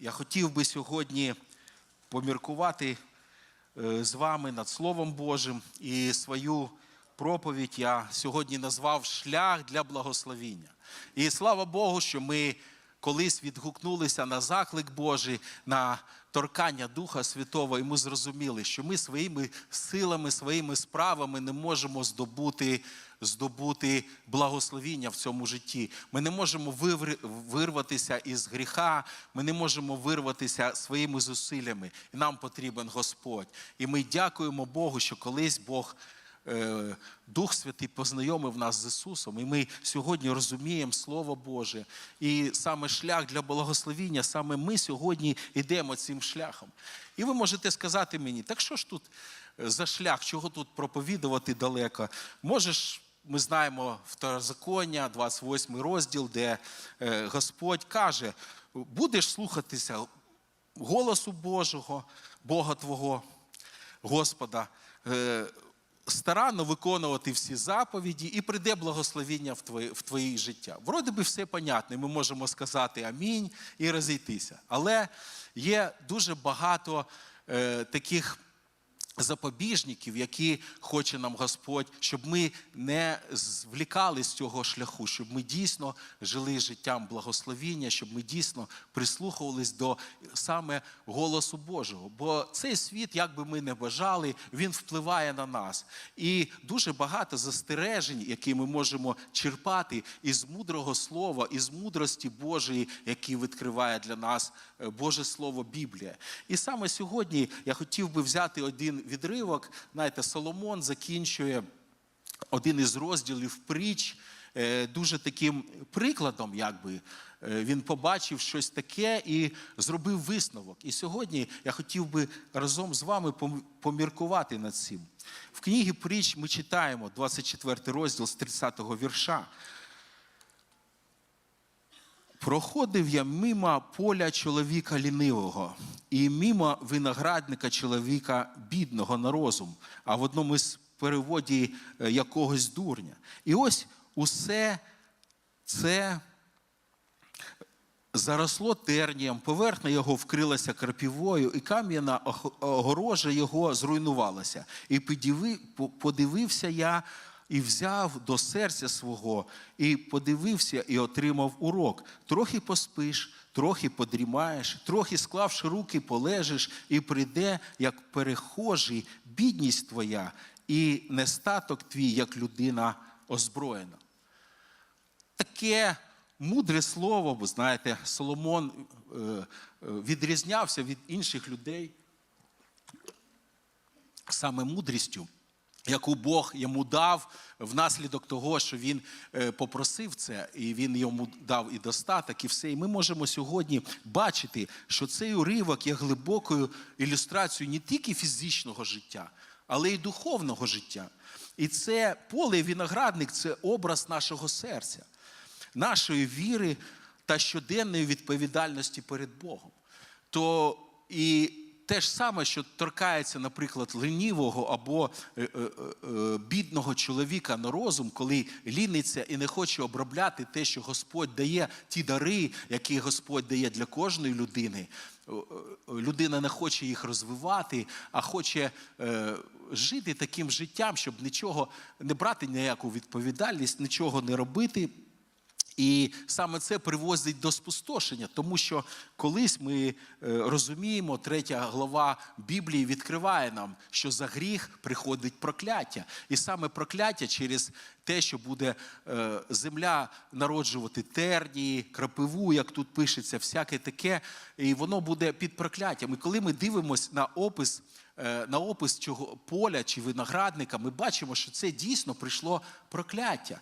Я хотів би сьогодні поміркувати е, з вами над Словом Божим і свою проповідь я сьогодні назвав Шлях для благословіння. І слава Богу, що ми колись відгукнулися на заклик Божий, на торкання Духа Святого, і ми зрозуміли, що ми своїми силами, своїми справами не можемо здобути, здобути благословіння в цьому житті. Ми не можемо вирватися із гріха, ми не можемо вирватися своїми зусиллями. І нам потрібен Господь. І ми дякуємо Богу, що колись Бог. Е, Дух Святий познайомив нас з Ісусом, і ми сьогодні розуміємо Слово Боже. І саме шлях для благословіння, саме ми сьогодні йдемо цим шляхом. І ви можете сказати мені, так що ж тут е, за шлях, чого тут проповідувати далеко? Можеш, ми знаємо Второзаконня, 28 розділ, де е, Господь каже: будеш слухатися голосу Божого, Бога Твого, Господа. Старанно виконувати всі заповіді і прийде благословіння в твоє, в твоє життя. Вроде би все понятно, ми можемо сказати амінь і розійтися. Але є дуже багато е, таких запобіжників, які хоче нам Господь, щоб ми не звлікали з цього шляху, щоб ми дійсно жили життям благословіння, щоб ми дійсно прислухувались до саме голосу Божого. Бо цей світ, як би ми не бажали, він впливає на нас. І дуже багато застережень, які ми можемо черпати із мудрого слова, із мудрості Божої, які відкриває для нас е, Боже Слово Біблія. І саме сьогодні я хотів би взяти один відривок. Знаєте, Соломон закінчує один із розділів притч е, дуже таким прикладом, якби е, він побачив щось таке і зробив висновок. І сьогодні я хотів би разом з вами поміркувати над цим. В книгі притч ми читаємо 24 розділ з 30-го вірша. Проходив я мимо поля чоловіка лінивого і мимо виноградника чоловіка бідного на розум, а в одному із переводі е, якогось дурня. І ось усе це заросло тернієм, поверхня його вкрилася крапівою, і кам'яна огорожа його зруйнувалася. І подивився я і взяв до серця свого, і подивився, і отримав урок. Трохи поспиш, трохи подрімаєш, трохи склавши руки, полежиш, і прийде, як перехожий, бідність твоя, і нестаток твій, як людина озброєна таке мудре слово, бо знаєте, Соломон е, е, відрізнявся від інших людей саме мудрістю, яку Бог йому дав внаслідок того, що він е, попросив це, і він йому дав і достаток, і все. І ми можемо сьогодні бачити, що цей уривок є глибокою ілюстрацією не тільки фізичного життя, але й духовного життя. І це поле виноградник це образ нашого серця, нашої віри та щоденної відповідальності перед Богом. То і те ж саме, що торкається, наприклад, ленівого або е, е, е, бідного чоловіка на розум, коли ліниться і не хоче обробляти те, що Господь дає, ті дари, які Господь дає для кожної людини. Людина не хоче їх розвивати, а хоче е, жити таким життям, щоб нічого не брати ніяку відповідальність, нічого не робити. І саме це приводить до спустошення, тому що колись ми е, розуміємо, третя глава Біблії відкриває нам, що за гріх приходить прокляття. І саме прокляття через те, що буде е, земля народжувати тернії, крапиву, як тут пишеться, всяке таке, і воно буде під прокляттям. І коли ми дивимося на опис. е, На опис цього поля чи виноградника, ми бачимо, що це дійсно прийшло прокляття.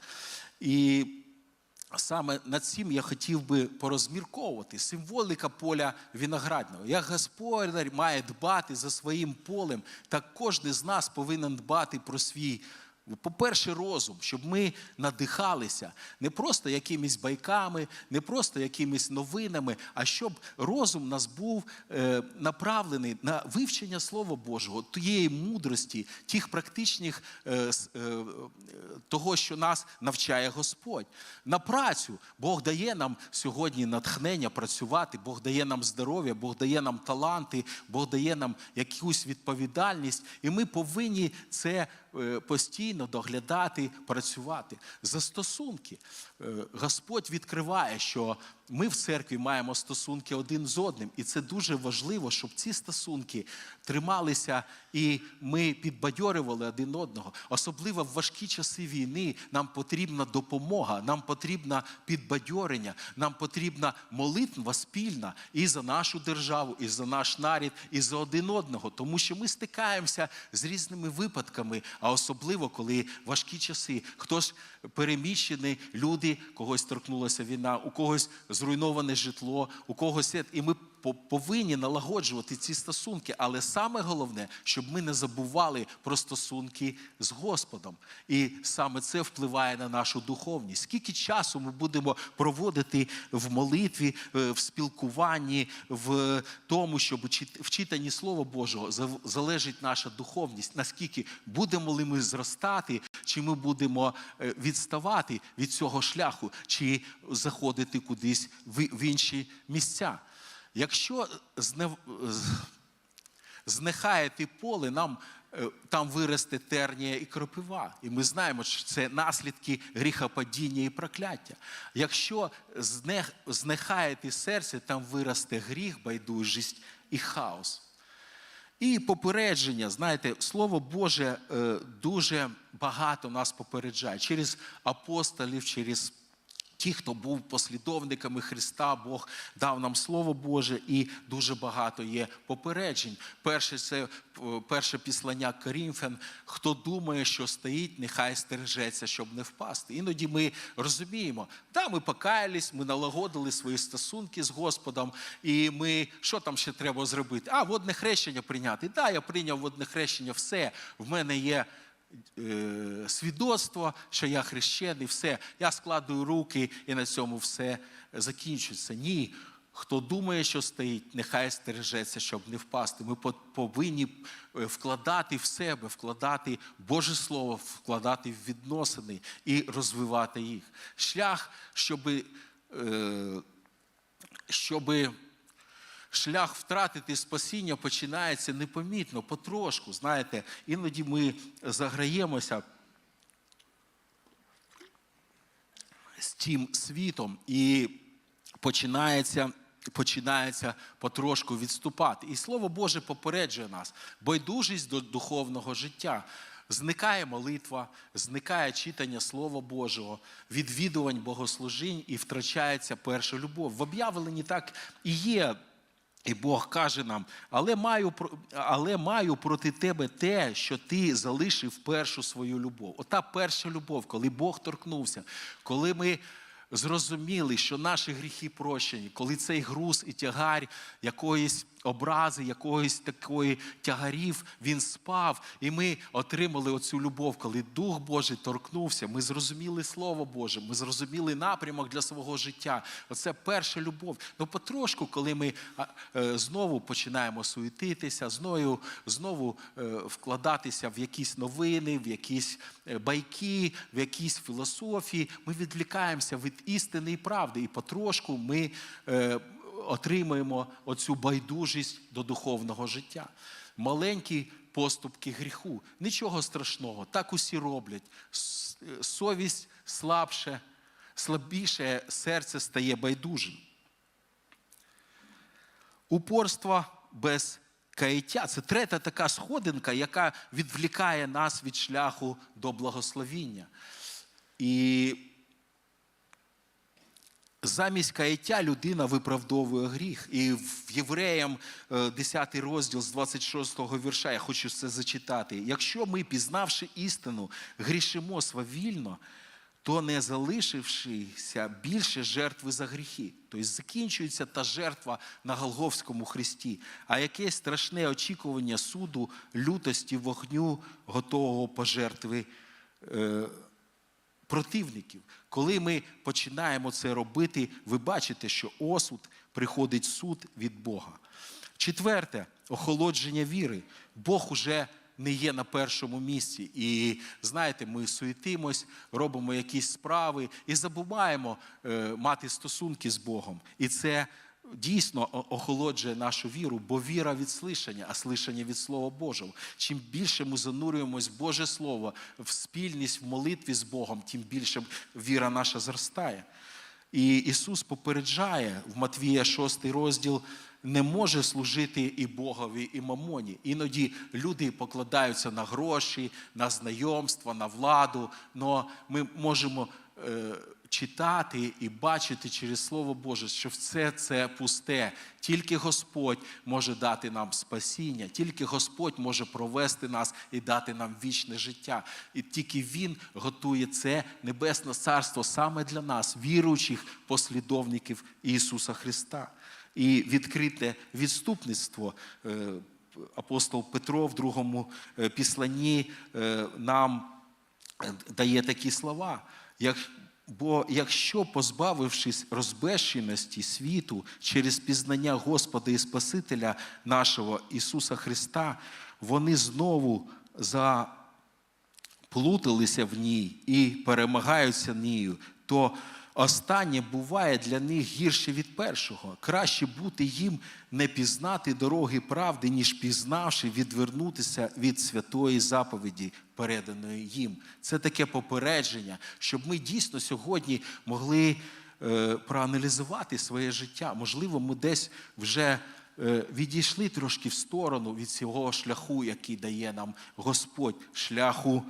І Саме над цим я хотів би порозмірковувати символіка поля виноградного. Як господар має дбати за своїм полем, так кожен з нас повинен дбати про свій По-перше, розум, щоб ми надихалися не просто якимись байками, не просто якимись новинами, а щоб розум нас був е, направлений на вивчення Слова Божого, тієї мудрості, тих практичних е, е, того, що нас навчає Господь. На працю Бог дає нам сьогодні натхнення працювати, Бог дає нам здоров'я, Бог дає нам таланти, Бог дає нам якусь відповідальність, і ми повинні це е, постійно доглядати, працювати. За стосунки Е, Господь відкриває, що ми в церкві маємо стосунки один з одним, і це дуже важливо, щоб ці стосунки трималися і ми підбадьорювали один одного. Особливо в важкі часи війни нам потрібна допомога, нам потрібна підбадьорення, нам потрібна молитва спільна і за нашу державу, і за наш нарід, і за один одного, тому що ми стикаємося з різними випадками, а особливо коли важкі часи. Хтось переміщений, люди, когось торкнулася війна, у когось зруйноване житло, у когось і ми повинні налагоджувати ці стосунки. Але саме головне, щоб ми не забували про стосунки з Господом. І саме це впливає на нашу духовність. Скільки часу ми будемо проводити в молитві, е, в спілкуванні, в тому, щоб в читанні Слова Божого залежить наша духовність. Наскільки будемо ли ми зростати, чи ми будемо е, відставати від цього шляху, чи заходити кудись в інші місця. Якщо знев... з- знехаяти поле, нам е, там виросте тернія і кропива. І ми знаємо, що це наслідки гріхопадіння і прокляття. Якщо знех... знехаяти серце, там виросте гріх, байдужість і хаос. І попередження, знаєте, Слово Боже е, дуже багато нас попереджає через апостолів, через ті, хто був послідовниками Христа, Бог дав нам Слово Боже, і дуже багато є попереджень. Перше це е, перше післання Корінфян. Хто думає, що стоїть, нехай стережеться, щоб не впасти. Іноді ми розуміємо, да, ми покаялись, ми налагодили свої стосунки з Господом, і ми що там ще треба зробити? А, водне хрещення прийняти. Да, я прийняв водне хрещення, все. В мене є свідоцтво, що я хрещений, все, я складую руки і на цьому все закінчується. Ні. Хто думає, що стоїть, нехай стережеться, щоб не впасти. Ми по- повинні е, вкладати в себе, вкладати Боже Слово, вкладати в відносини і розвивати їх. Шлях, щоби, е, щоби шлях втратити спасіння починається непомітно, потрошку. Знаєте, іноді ми заграємося з тим світом і починається. Починається потрошку відступати. І Слово Боже попереджує нас, байдужість до духовного життя. Зникає молитва, зникає читання Слова Божого, відвідувань богослужінь і втрачається перша любов. В об'явленні так і є. І Бог каже нам, але маю, але маю проти тебе те, що ти залишив першу свою любов. Ота перша любов, коли Бог торкнувся, коли ми зрозуміли, що наші гріхи прощені, коли цей груз і тягар якоїсь образи, якоїсь такої тягарів, він спав, і ми отримали оцю любов, коли Дух Божий торкнувся. Ми зрозуміли Слово Боже, ми зрозуміли напрямок для свого життя. Оце перша любов. Ну потрошку, коли ми е, знову починаємо суетитися, знову, знову е, вкладатися в якісь новини, в якісь е, байки, в якісь філософії, ми відвлікаємося від істини і правди. І потрошку ми е, отримуємо оцю байдужість до духовного життя. Маленькі поступки гріху. Нічого страшного, так усі роблять. Е, Совість слабше, слабіше серце стає байдужим. Упорство без каяття це третя така сходинка, яка відвлікає нас від шляху до благословіння. І замість каяття людина виправдовує гріх. І в Євреям е, 10 розділ з 26 вірша, я хочу це зачитати. Якщо ми, пізнавши істину, грішимо свавільно, то не залишившися більше жертви за гріхи. Тобто закінчується та жертва на Голговському хресті, а якесь страшне очікування суду, лютості вогню, готового пожертви е, противників. Коли ми починаємо це робити, ви бачите, що осуд приходить суд від Бога. Четверте охолодження віри. Бог уже не є на першому місці. І знаєте, ми суетимось, робимо якісь справи і забуваємо е, мати стосунки з Богом. І це дійсно охолоджує нашу віру, бо віра від слишання, а слишання від Слова Божого. Чим більше ми занурюємось в Боже Слово, в спільність, в молитві з Богом, тим більше віра наша зростає. І Ісус попереджає в Матвія 6 розділ, не може служити і Богові, і мамоні. Іноді люди покладаються на гроші, на знайомства, на владу. але ми можемо е, читати і бачити через Слово Боже, що все це пусте. Тільки Господь може дати нам спасіння, тільки Господь може провести нас і дати нам вічне життя. І тільки Він готує це небесне царство саме для нас, віруючих послідовників Ісуса Христа. І відкрите відступництво. е, Апостол Петро в другому е, післанні е, нам дає такі слова. Бо якщо, позбавившись розбещеності світу через пізнання Господа і Спасителя нашого Ісуса Христа, вони знову заплуталися в ній і перемагаються нею, то останнє буває для них гірше від першого. Краще бути їм не пізнати дороги правди, ніж пізнавши відвернутися від святої заповіді, переданої їм. Це таке попередження, щоб ми дійсно сьогодні могли е, проаналізувати своє життя. Можливо, ми десь вже е, відійшли трошки в сторону від цього шляху, який дає нам Господь, шляху.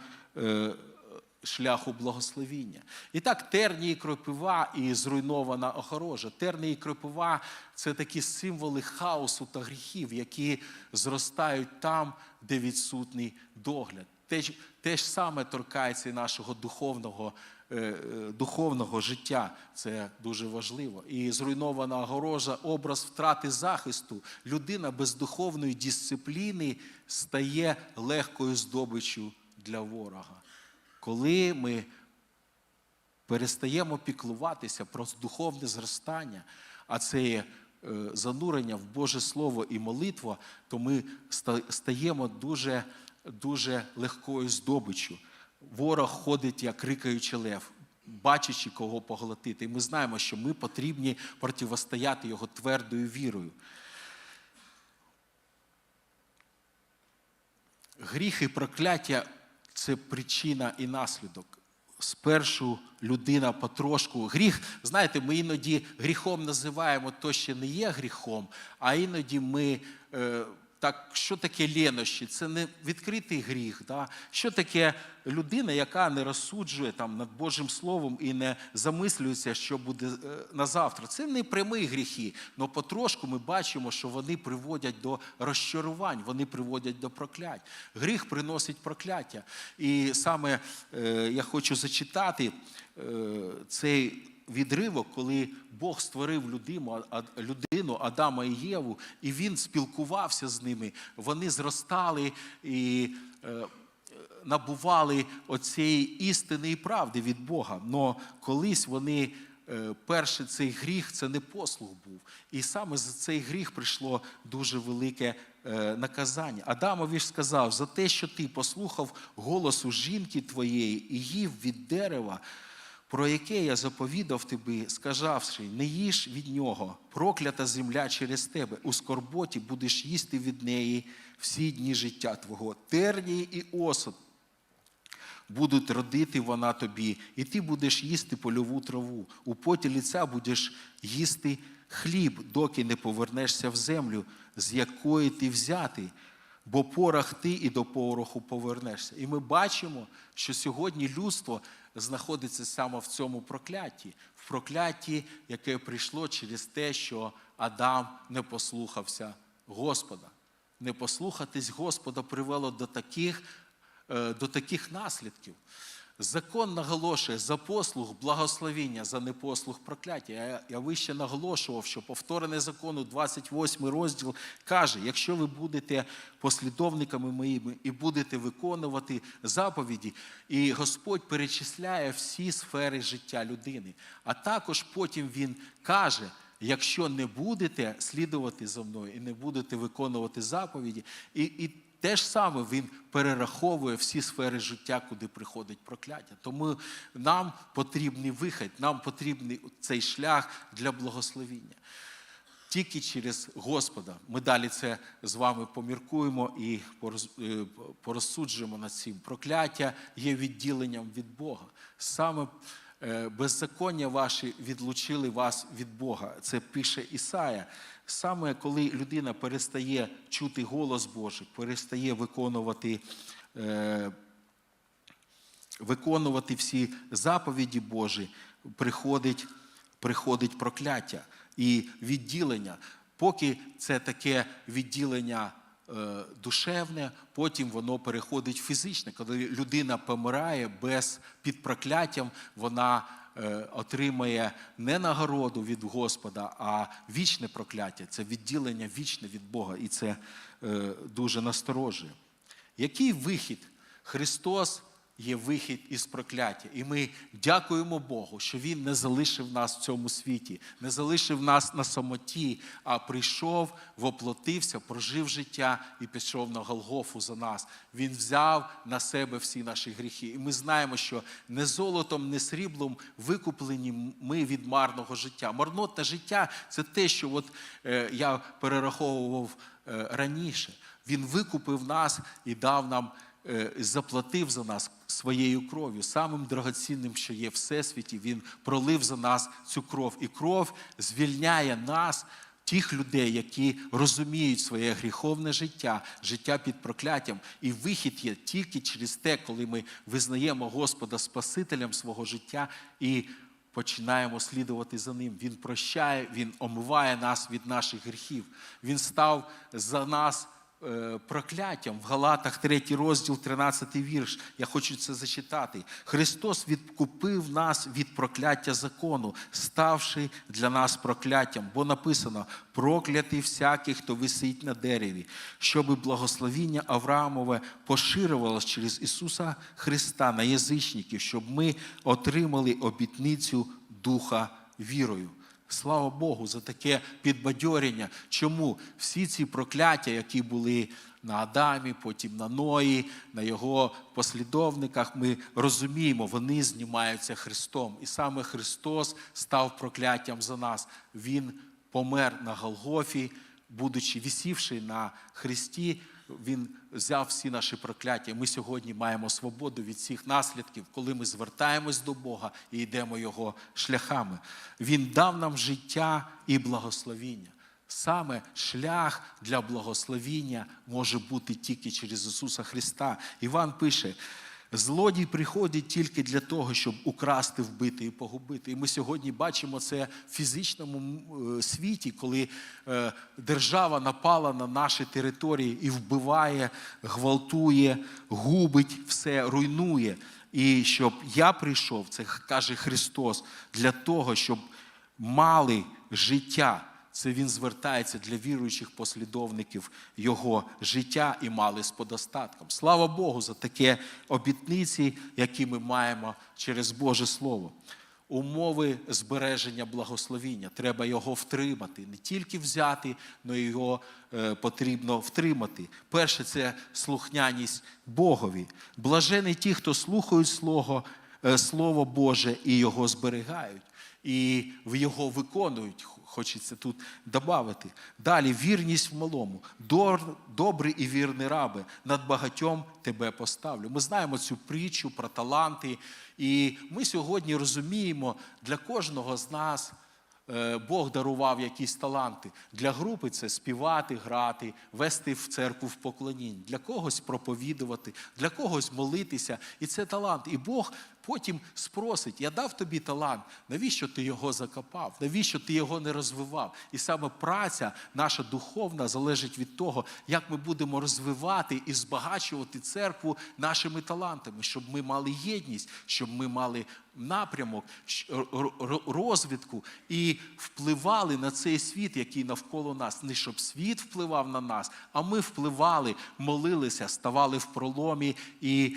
Шляху благословіння. І так, терні і кропива і зруйнована огорожа. Терні і кропива це такі символи хаосу та гріхів, які зростають там, де відсутній догляд. Те, ж- те ж саме торкається і нашого духовного, е, е, духовного життя. Це дуже важливо. І зруйнована огорожа, образ втрати захисту. Людина без духовної дисципліни стає легкою здобиччю для ворога. Коли ми перестаємо піклуватися про духовне зростання, а це є е, занурення в Боже Слово і молитва, то ми стаємо дуже, дуже легкою здобиччю. Ворог ходить як рикаючий лев, бачачи, кого поглотити. І ми знаємо, що ми потрібні противостояти його твердою вірою. Гріх і прокляття це причина і наслідок. Спершу людина потрошку. Гріх, знаєте, ми іноді гріхом називаємо то, що не є гріхом, а іноді ми. Е, так, що таке лінощі? Це не відкритий гріх. Да? Що таке людина, яка не розсуджує там, над Божим Словом і не замислюється, що буде е, на завтра? Це не прямі гріхи, але потрошку ми бачимо, що вони приводять до розчарувань, вони приводять до проклять. Гріх приносить прокляття. І саме е, я хочу зачитати е, цей відривок, коли Бог створив людину, людину Адама і Єву, і він спілкувався з ними. Вони зростали і е, набували оцієї істини і правди від Бога. Но колись вони. е, Перший цей гріх це не послух був. І саме за цей гріх прийшло дуже велике е, наказання. Адамові ж сказав: за те, що ти послухав голосу жінки твоєї і їв від дерева, про яке я заповідав тобі, сказавши, не їж від нього, проклята земля через тебе, у скорботі будеш їсти від неї всі дні життя твого, тернії і осуд будуть родити вона тобі, і ти будеш їсти польову траву. У поті ліця будеш їсти хліб, доки не повернешся в землю, з якої ти взятий, бо порох ти і до пороху повернешся. І ми бачимо, що сьогодні людство знаходиться саме в цьому проклятті, в проклятті, яке прийшло через те, що Адам не послухався Господа. Не послухатись Господа привело до таких, е, до таких наслідків. Закон наголошує за послуг благословіння, за непослух прокляття. Я, я вище наголошував, що повторене закону, 28 розділ, каже: якщо ви будете послідовниками моїми і будете виконувати заповіді, і Господь перечисляє всі сфери життя людини. А також потім Він каже. Якщо не будете слідувати за мною і не будете виконувати заповіді, і, і те ж саме він перераховує всі сфери життя, куди приходить прокляття. Тому нам потрібний вихід, нам потрібний цей шлях для благословіння. Тільки через Господа ми далі це з вами поміркуємо і е, порозсуджуємо над цим. Прокляття є відділенням від Бога. Саме беззаконня ваші відлучили вас від Бога. Це пише Ісая. Саме коли людина перестає чути голос Божий, перестає виконувати. е, виконувати всі заповіді Божі, приходить, приходить прокляття і відділення. Поки це таке відділення е, душевне, потім воно переходить в фізичне. Коли людина помирає без під прокляттям, вона е, отримає не нагороду від Господа, а вічне прокляття. Це відділення вічне від Бога, і це е, дуже насторожує. Який вихід? Христос є вихід із прокляття. І ми дякуємо Богу, що Він не залишив нас в цьому світі, не залишив нас на самоті, а прийшов, воплотився, прожив життя і пішов на Голгофу за нас. Він взяв на себе всі наші гріхи. І ми знаємо, що не золотом, не сріблом викуплені ми від марного життя. Марнотне життя це те, що от, е, я перераховував е, раніше. Він викупив нас і дав нам, е, заплатив за нас своєю кров'ю. Самим драгоцінним, що є всесвіті, він пролив за нас цю кров. І кров звільняє нас. Тих людей, які розуміють своє гріховне життя, життя під прокляттям, і вихід є тільки через те, коли ми визнаємо Господа Спасителем свого життя і починаємо слідувати за ним. Він прощає, він омиває нас від наших гріхів. Він став за нас прокляттям в Галатах, 3 розділ, 13 вірш. Я хочу це зачитати. Христос відкупив нас від прокляття закону, ставши для нас прокляттям, бо написано: проклятий всякий, хто висить на дереві, щоби благословіння Авраамове поширювалось через Ісуса Христа на язичників, щоб ми отримали обітницю Духа вірою. Слава Богу за таке підбадьорення. Чому всі ці прокляття, які були на Адамі, потім на Ної, на його послідовниках, ми розуміємо, вони знімаються Христом. І саме Христос став прокляттям за нас. Він помер на Голгофі, будучи висівши на Христі. Він взяв всі наші прокляття. Ми сьогодні маємо свободу від всіх наслідків, коли ми звертаємось до Бога і йдемо Його шляхами. Він дав нам життя і благословіння. Саме шлях для благословіння може бути тільки через Ісуса Христа. Іван пише. Злодій приходить тільки для того, щоб украсти, вбити і погубити. І ми сьогодні бачимо це в фізичному е, світі, коли е, держава напала на наші території і вбиває, гвалтує, губить все, руйнує. І щоб я прийшов, це каже Христос, для того, щоб мали життя. Це він звертається для віруючих послідовників його життя і мали з подостатком. Слава Богу за таке обітниці, які ми маємо через Боже Слово. Умови збереження благословіння. Треба його втримати. Не тільки взяти, але його е, потрібно втримати. Перше це слухняність Богові. Блажені ті, хто слухають Слово, е, Слово Боже і його зберігають, і в його виконують. Хочеться тут додати. Далі вірність в малому. Добрий і вірний раби, над багатьом тебе поставлю. Ми знаємо цю притчу про таланти, і ми сьогодні розуміємо, для кожного з нас е, Бог дарував якісь таланти. Для групи це співати, грати, вести в церкву в поклоніння, для когось проповідувати, для когось молитися. І це талант. І Бог потім спросить: Я дав тобі талант, навіщо ти його закопав? Навіщо ти його не розвивав? І саме праця наша духовна залежить від того, як ми будемо розвивати і збагачувати церкву нашими талантами, щоб ми мали єдність, щоб ми мали напрямок, розвитку і впливали на цей світ, який навколо нас. Не щоб світ впливав на нас, а ми впливали, молилися, ставали в проломі і.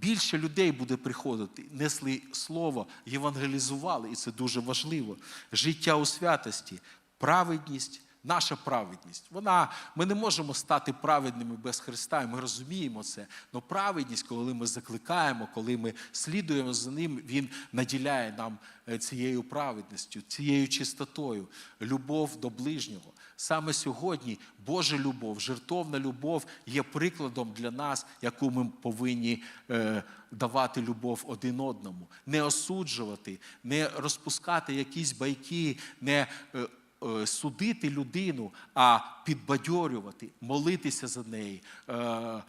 Більше людей буде приходити, несли слово, євангелізували, і це дуже важливо. Життя у святості, праведність, наша праведність. Вона, ми не можемо стати праведними без Христа, і ми розуміємо це. Але праведність, коли ми закликаємо, коли ми слідуємо за ним, Він наділяє нам е, цією праведністю, цією чистотою, любов до ближнього. Саме сьогодні Божа любов, жертовна любов є прикладом для нас, яку ми повинні е, давати любов один одному, не осуджувати, не розпускати якісь байки, не е, судити людину, а підбадьорювати, молитися за неї, е, е,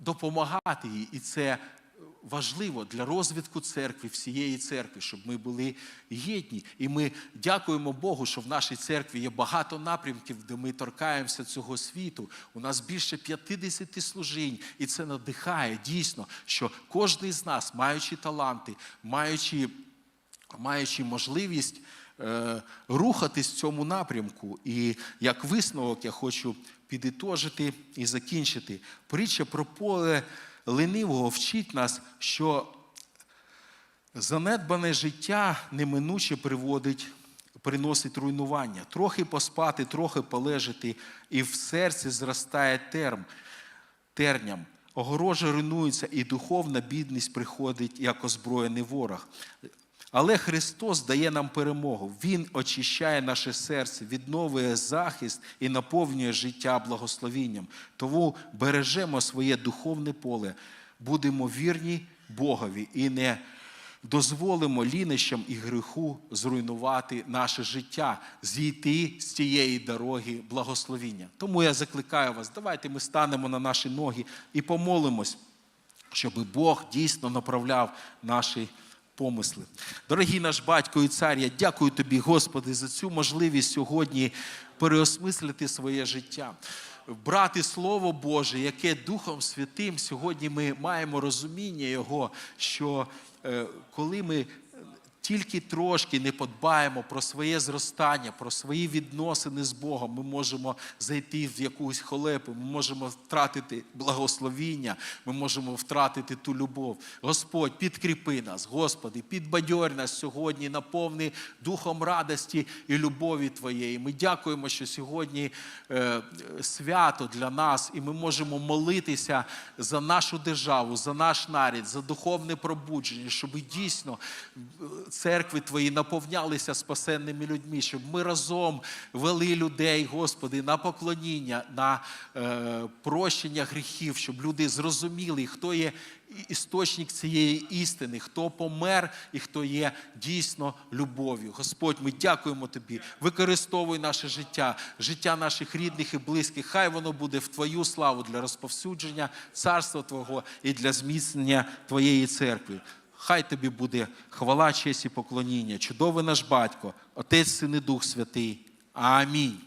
допомагати їй. І це важливо для розвитку церкви, всієї церкви, щоб ми були єдні. І ми дякуємо Богу, що в нашій церкві є багато напрямків, де ми торкаємося цього світу. У нас більше 50 служінь, і це надихає дійсно, що кожен з нас, маючи таланти, маючи, маючи можливість. Е, Рухатись в цьому напрямку. І як висновок я хочу підітожити і закінчити. Притча про поле ленивого вчить нас, що занедбане життя неминуче приводить, приносить руйнування. Трохи поспати, трохи полежати, і в серці зростає терм, терням. Огорожа руйнується, і духовна бідність приходить як озброєний ворог. Але Христос дає нам перемогу. Він очищає наше серце, відновлює захист і наповнює життя благословінням. Тому бережемо своє духовне поле, будемо вірні Богові і не дозволимо лінищам і греху зруйнувати наше життя, зійти з цієї дороги благословіння. Тому я закликаю вас, давайте ми станемо на наші ноги і помолимось, щоб Бог дійсно направляв наші помисли. Дорогий наш батько і цар, я дякую тобі, Господи, за цю можливість сьогодні переосмислити своє життя. Брати Слово Боже, яке Духом Святим сьогодні ми маємо розуміння Його, що е, коли ми тільки трошки не подбаємо про своє зростання, про свої відносини з Богом, ми можемо зайти в якусь холепу, ми можемо втратити благословіння, ми можемо втратити ту любов. Господь, підкріпи нас, Господи, підбадьорь нас сьогодні, наповни духом радості і любові Твоєї. Ми дякуємо, що сьогодні е, свято для нас, і ми можемо молитися за нашу державу, за наш нарід, за духовне пробудження, щоб дійсно е, церкви Твої наповнялися спасенними людьми, щоб ми разом вели людей, Господи, на поклоніння, на е, прощення гріхів, щоб люди зрозуміли, хто є істочник цієї істини, хто помер і хто є дійсно любов'ю. Господь, ми дякуємо Тобі. Використовуй наше життя, життя наших рідних і близьких. Хай воно буде в Твою славу для розповсюдження царства Твого і для зміцнення Твоєї церкви. Хай тобі буде хвала, честь і поклоніння. Чудовий наш батько, Отець, Син і Дух Святий. Амінь.